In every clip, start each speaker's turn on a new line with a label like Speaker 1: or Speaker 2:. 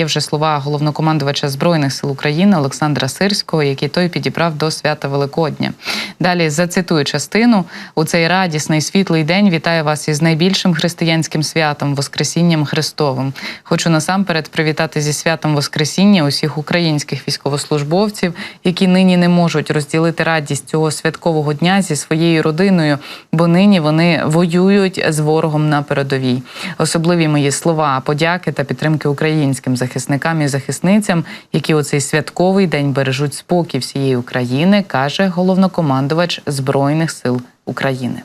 Speaker 1: Є вже слова головнокомандувача збройних сил України Олександра Сирського, які той підібрав до свята Великодня. Далі зацитую частину у цей радісний світлий день. Вітаю вас із найбільшим християнським святом Воскресінням Христовим. Хочу насамперед привітати зі святом Воскресіння усіх українських військовослужбовців, які нині не можуть розділити радість цього святкового дня зі своєю родиною, бо нині вони воюють з ворогом на передовій. Особливі мої слова подяки та підтримки українським захисникам і захисницям, які у цей святковий день бережуть спокій всієї України, каже головнокомандувач Збройних сил України.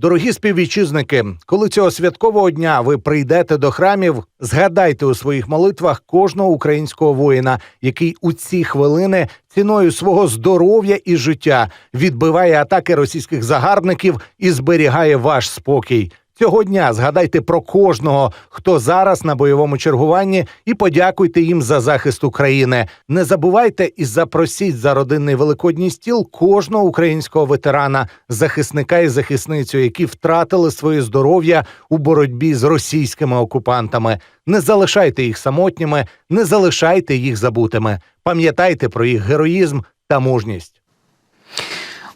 Speaker 2: Дорогі співвітчизники, коли цього святкового дня ви прийдете до храмів, згадайте у своїх молитвах кожного українського воїна, який у ці хвилини ціною свого здоров'я і життя відбиває атаки російських загарбників і зберігає ваш спокій. Цього дня згадайте про кожного, хто зараз на бойовому чергуванні, і подякуйте їм за захист України. Не забувайте і запросіть за родинний великодній стіл кожного українського ветерана, захисника і захисницю, які втратили своє здоров'я у боротьбі з російськими окупантами. Не залишайте їх самотніми, не залишайте їх забутими. Пам'ятайте про їх героїзм та мужність.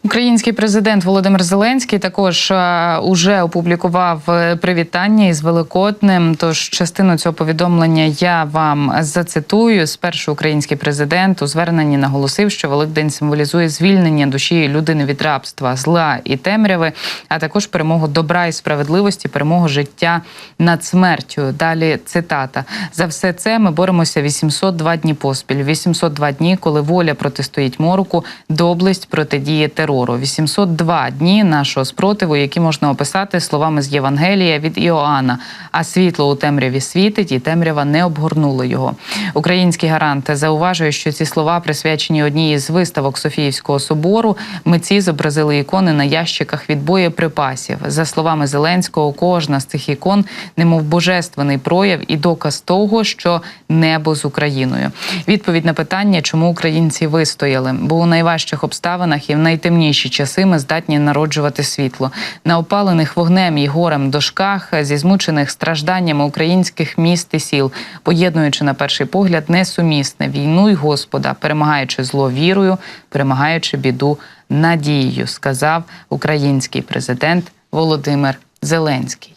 Speaker 1: Український президент Володимир Зеленський також е, уже опублікував е, привітання із Великоднем. Тож частину цього повідомлення я вам зацитую. Спершу український президент у зверненні наголосив, що Великдень символізує звільнення душі людини від рабства, зла і темряви, а також перемогу добра і справедливості, перемогу життя над смертю. Далі цитата: за все це ми боремося 802 дні поспіль. 802 дні, коли воля протистоїть мороку, доблесть протидіє терору. 802 дні нашого спротиву, які можна описати словами з Євангелія від Іоанна. А світло у темряві світить, і темрява не обгорнула його. Український гарант зауважує, що ці слова присвячені одній із виставок Софіївського собору. Митці зобразили ікони на ящиках від боєприпасів. За словами Зеленського, кожна з цих ікон, немов божественний прояв і доказ того, що небо з Україною. Відповідь на питання, чому українці вистояли, бо у найважчих обставинах і в найтемніші часи ми здатні народжувати світло на опалених вогнем і горем дошках зі змучених стражданнями українських міст і сіл, поєднуючи на перший погляд несумісне війну й Господа, перемагаючи зло вірою, перемагаючи біду надією, сказав український президент Володимир Зеленський.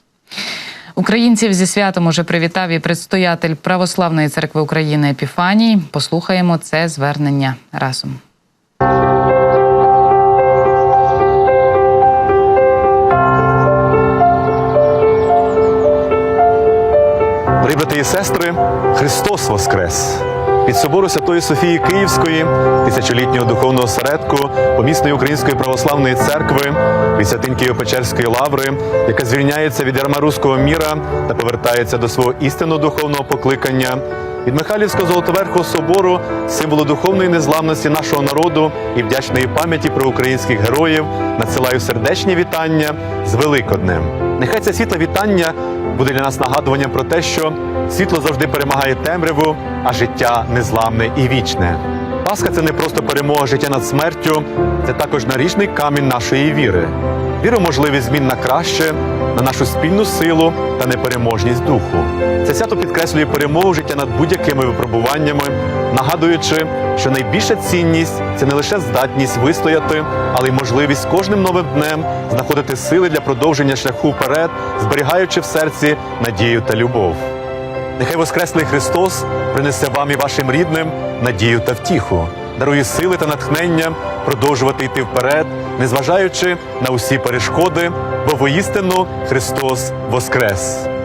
Speaker 1: Українців зі святом уже привітав і предстоятель Православної церкви України Епіфаній. Послухаємо це звернення разом.
Speaker 3: І сестри, Христос Воскрес! Від собору Святої Софії Київської, тисячолітнього духовного середку, помісної Української православної церкви, від святинь Києво-Печерської лаври, яка звільняється від ярма руського міра та повертається до свого істинного духовного покликання. Від Михайлівського Золотоверхого собору, символу духовної незламності нашого народу і вдячної пам'яті про українських героїв, надсилаю сердечні вітання з Великоднем. Нехай це світле вітання буде для нас нагадуванням про те, що світло завжди перемагає темряву, а життя незламне і вічне. Пасха це не просто перемога життя над смертю, це також наріжний камінь нашої віри. Віру можливість змін на краще, на нашу спільну силу та непереможність духу. Це свято підкреслює перемогу життя над будь-якими випробуваннями, нагадуючи, що найбільша цінність це не лише здатність вистояти, але й можливість кожним новим днем знаходити сили для продовження шляху вперед, зберігаючи в серці надію та любов. Нехай Воскреслий Христос принесе вам і вашим рідним надію та втіху, дарує сили та натхнення продовжувати йти вперед, незважаючи на усі перешкоди, бо воістину Христос Воскрес!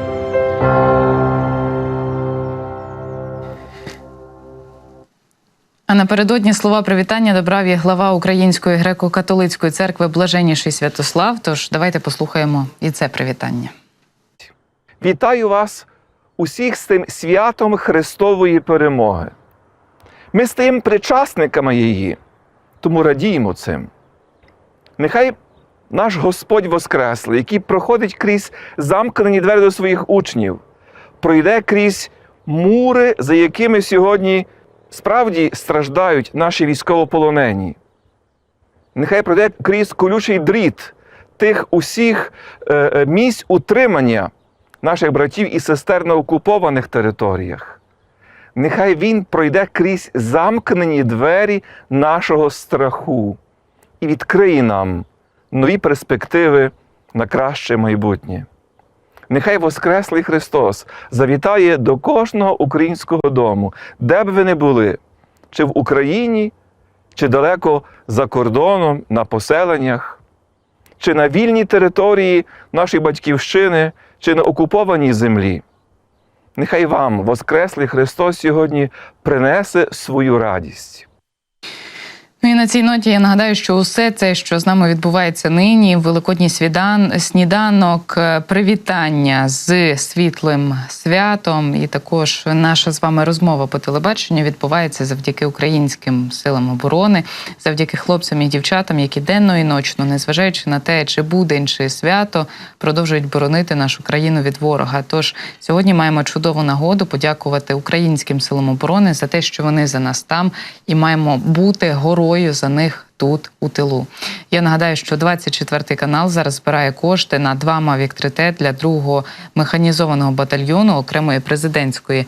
Speaker 1: Напередодні слова привітання добрав і глава Української греко-католицької церкви Блаженніший Святослав. Тож давайте послухаємо і це привітання.
Speaker 4: Вітаю вас усіх з тим святом Христової перемоги. Ми стаємо причасниками її, тому радіємо цим. Нехай наш Господь Воскреслий, який проходить крізь замкнені двері до своїх учнів, пройде крізь мури, за якими сьогодні справді страждають наші військовополонені. Нехай пройде крізь колючий дріт тих усіх е, е, місць утримання наших братів і сестер на окупованих територіях. Нехай Він пройде крізь замкнені двері нашого страху і відкриє нам нові перспективи на краще майбутнє. Нехай Воскреслий Христос завітає до кожного українського дому, де б ви не були, чи в Україні, чи далеко за кордоном, на поселеннях, чи на вільній території нашої батьківщини, чи на окупованій землі. Нехай вам, Воскреслий Христос, сьогодні принесе свою радість.
Speaker 1: Ну і на цій ноті я нагадаю, що усе це, що з нами відбувається нині, великодній свідан, сніданок, е, привітання з світлим святом, і також наша з вами розмова по телебаченню відбувається завдяки українським силам оборони, завдяки хлопцям і дівчатам, які денно і ночно, незважаючи на те, чи будень, чи свято, продовжують боронити нашу країну від ворога. Тож сьогодні маємо чудову нагоду подякувати українським силам оборони за те, що вони за нас там, і маємо бути горою за них. Тут у тилу я нагадаю, що 24 канал зараз збирає кошти на два Mavic 3T для другого механізованого батальйону окремої президентської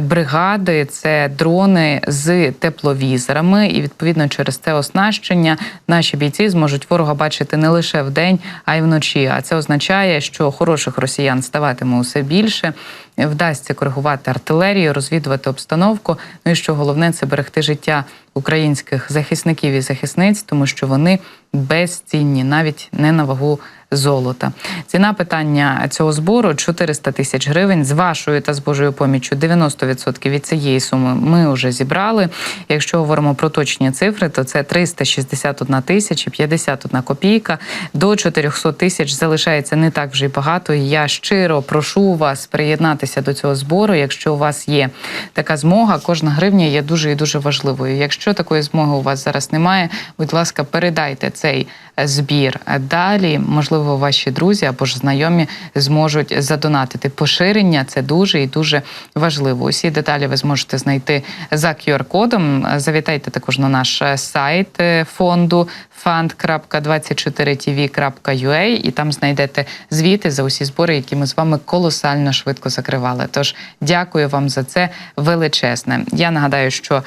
Speaker 1: бригади. Це дрони з тепловізорами, і відповідно через це оснащення наші бійці зможуть ворога бачити не лише вдень, а й вночі. А це означає, що хороших росіян ставатиме усе більше. Вдасться коригувати артилерію, розвідувати обстановку. Ну і що головне це берегти життя українських захисників і захисниць, тому що вони безцінні, навіть не на вагу золота. Ціна питання цього збору 400 тисяч гривень. З вашою та з Божою поміччю 90% від цієї суми ми вже зібрали. Якщо говоримо про точні цифри, то це 361 тисяча 51 копійка. До 400 тисяч залишається не так вже й багато. Я щиро прошу вас приєднатися до цього збору. Якщо у вас є така змога, кожна гривня є дуже і дуже важливою. Якщо такої змоги у вас зараз немає, будь ласка, передайте цей збір далі. Можливо, ваші друзі або ж знайомі зможуть задонатити. Поширення це дуже і дуже важливо. Усі деталі ви зможете знайти за QR-кодом. Завітайте також на наш сайт е, фонду fund.24tv.ua і там знайдете звіти за усі збори, які ми з вами колосально швидко закривали. Тож дякую вам за це величезне. Я нагадаю, що.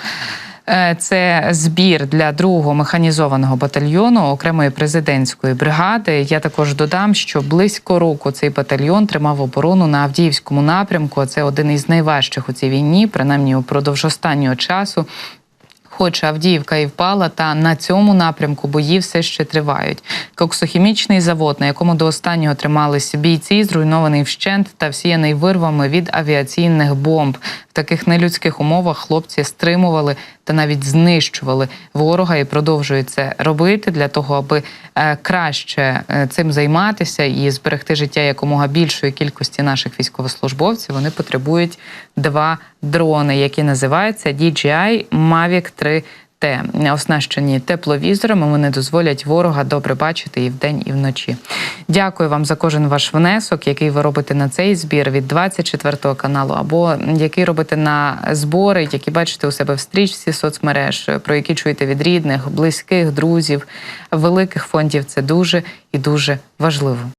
Speaker 1: Е, Це збір для другого механізованого батальйону окремої президентської бригади. Я також додам, що близько року цей батальйон тримав оборону на Авдіївському напрямку. Це один із найважчих у цій війні, принаймні упродовж останнього часу. Хоч Авдіївка і впала, та на цьому напрямку бої все ще тривають. Коксохімічний завод, на якому до останнього трималися бійці, зруйнований вщент та всіяний вирвами від авіаційних бомб. В таких нелюдських умовах хлопці стримували та навіть знищували ворога і продовжують це робити для того, аби е, краще е, цим займатися і зберегти життя якомога більшої кількості наших військовослужбовців. Вони потребують два дрони, які називаються DJI Mavic 3 Т оснащені тепловізорами. Вони дозволять ворога добре бачити і вдень, і вночі. Дякую вам за кожен ваш внесок, який ви робите на цей збір від 24 каналу, або який робите на збори, які бачите у себе в стрічці соцмереж, про які чуєте від рідних, близьких, друзів, великих фондів. Це дуже і дуже важливо.